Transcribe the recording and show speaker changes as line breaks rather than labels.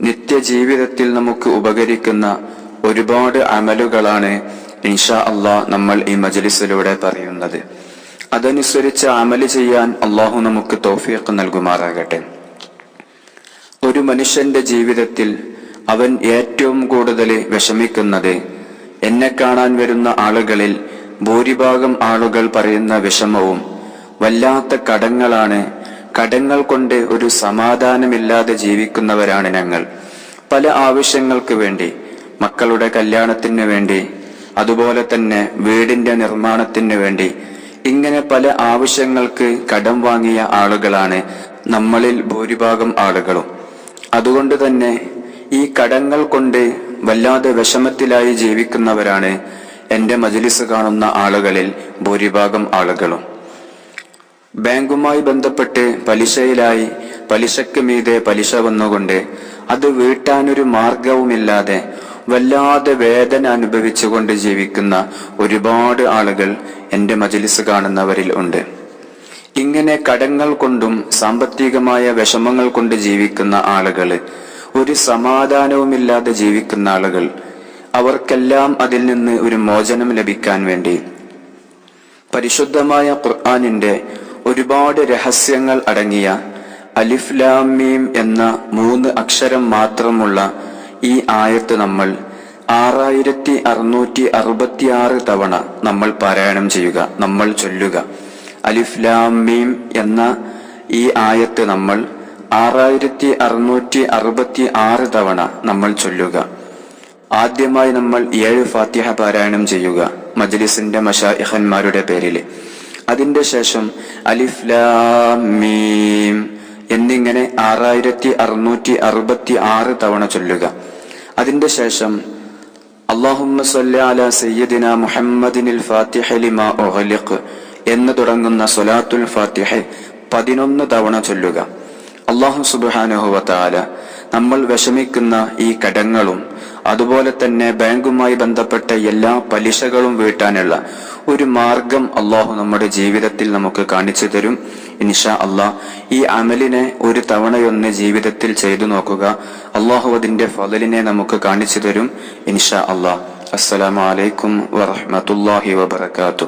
നിത്യജീവിതത്തിൽ നമുക്ക് ഉപകരിക്കുന്ന ഒരുപാട് അമലുകളാണ് ഇൻഷാ അള്ളാ നമ്മൾ ഈ മജലിസിലൂടെ പറയുന്നത്. അതനുസരിച്ച് അമൽ ചെയ്യാൻ അള്ളാഹു നമുക്ക് തോഫിയൊക്കെ നൽകുമാറാകട്ടെ. ഒരു മനുഷ്യന്റെ ജീവിതത്തിൽ അവൻ ഏറ്റവും കൂടുതൽ വിഷമിക്കുന്നത് എന്നെ കാണാൻ വരുന്ന ആളുകളിൽ ഭൂരിഭാഗം ആളുകൾ പറയുന്ന വിഷമവും വല്ലാത്ത കടങ്ങളാണ് കടങ്ങൾ കൊണ്ട് ഒരു സമാധാനമില്ലാതെ ജീവിക്കുന്നവരാണ് ഞങ്ങൾ. പല ആവശ്യങ്ങൾക്ക് വേണ്ടി മക്കളുടെ കല്യാണത്തിന് വേണ്ടി അതുപോലെ തന്നെ വീടിന്റെ നിർമ്മാണത്തിന് വേണ്ടി ഇങ്ങനെ പല ആവശ്യങ്ങൾക്ക് കടം വാങ്ങിയ ആളുകളാണ് നമ്മളിൽ ഭൂരിഭാഗം ആളുകളും. അതുകൊണ്ട് തന്നെ ഈ കടങ്ങൾ കൊണ്ട് വല്ലാതെ വിഷമത്തിലായി ജീവിക്കുന്നവരാണ് എന്റെ മജ്ലിസ് കാണുന്ന ആളുകളിൽ ഭൂരിഭാഗം ആളുകളും. ബാങ്കുമായി ബന്ധപ്പെട്ട് പലിശയിലായി പലിശക്ക് മീതെ പലിശ വന്നുകൊണ്ട് അത് വീട്ടാനൊരു മാർഗവുമില്ലാതെ വല്ലാതെ വേദന അനുഭവിച്ചുകൊണ്ട് ജീവിക്കുന്ന ഒരുപാട് ആളുകൾ എന്റെ മജ്ലിസ് കാണുന്നവരിൽ ഉണ്ട്. ഇങ്ങനെ കടങ്ങൾ കൊണ്ടും സാമ്പത്തികമായ വിഷമങ്ങൾ കൊണ്ട് ജീവിക്കുന്ന ആളുകൾ ഒരു സമാധാനവുമില്ലാതെ ജീവിക്കുന്ന ആളുകൾ അവർക്കെല്ലാം അതിൽ നിന്ന് ഒരു മോചനം ലഭിക്കാൻ വേണ്ടി. പരിശുദ്ധമായ ഖുർആാനിന്റെ ഒരുപാട് രഹസ്യങ്ങൾ അടങ്ങിയ അലിഫ്ലാമീം എന്ന മൂന്ന് അക്ഷരം മാത്രമുള്ള ഈ ആയത്ത് നമ്മൾ ആറായിരത്തി അറുന്നൂറ്റി അറുപത്തിയാറ് തവണ നമ്മൾ പാരായണം ചെയ്യുക നമ്മൾ ചൊല്ലുക. അലിഫ്ലാമീം എന്ന ഈ ആയത്ത് നമ്മൾ ആറായിരത്തി അറുന്നൂറ്റി അറുപത്തി ആറ് തവണ നമ്മൾ ചൊല്ലുക. ആദ്യമായി നമ്മൾ ഏഴ് ഫാത്തിഹ പാരായണം ചെയ്യുക മജ്ലിസിന്റെ മഷാഇഹന്മാരുടെ പേരിൽ അതിന്റെ ശേഷം അലിഫ്ലാമീം എന്നിങ്ങനെ ആറായിരത്തി അറുന്നൂറ്റി അറുപത്തി ആറ് തവണ ചൊല്ലുക. അതിന്റെ ശേഷം അള്ളാഹുമ്മ മുഹമ്മദിനിൽ ഫാത്തിഹ എന്ന് തുടങ്ങുന്ന സൊലാത്തുൽ ഫാത്തിഹ പതിനൊന്ന് തവണ ചൊല്ലുക. അള്ളാഹു സുബാനുഹുവത്താല നമ്മൾ വിഷമിക്കുന്ന ഈ കടങ്ങളും അതുപോലെ തന്നെ ബാങ്കുമായി ബന്ധപ്പെട്ട എല്ലാ പലിശകളും വീട്ടാനുള്ള ഒരു മാർഗം അള്ളാഹു നമ്മുടെ ജീവിതത്തിൽ നമുക്ക് കാണിച്ചു തരും. ഇൻഷാ അള്ളാഹ് ഈ അമലിനെ ഒരു തവണയൊന്ന് ജീവിതത്തിൽ ചെയ്തു നോക്കുക. അള്ളാഹു അതിന്റെ ഫലലിനെ നമുക്ക് കാണിച്ചു തരും. ഇൻഷാ അള്ളാഹ്. അസ്സലാമലൈക്കും വറഹമത്തല്ലാഹി വബർക്കാത്തു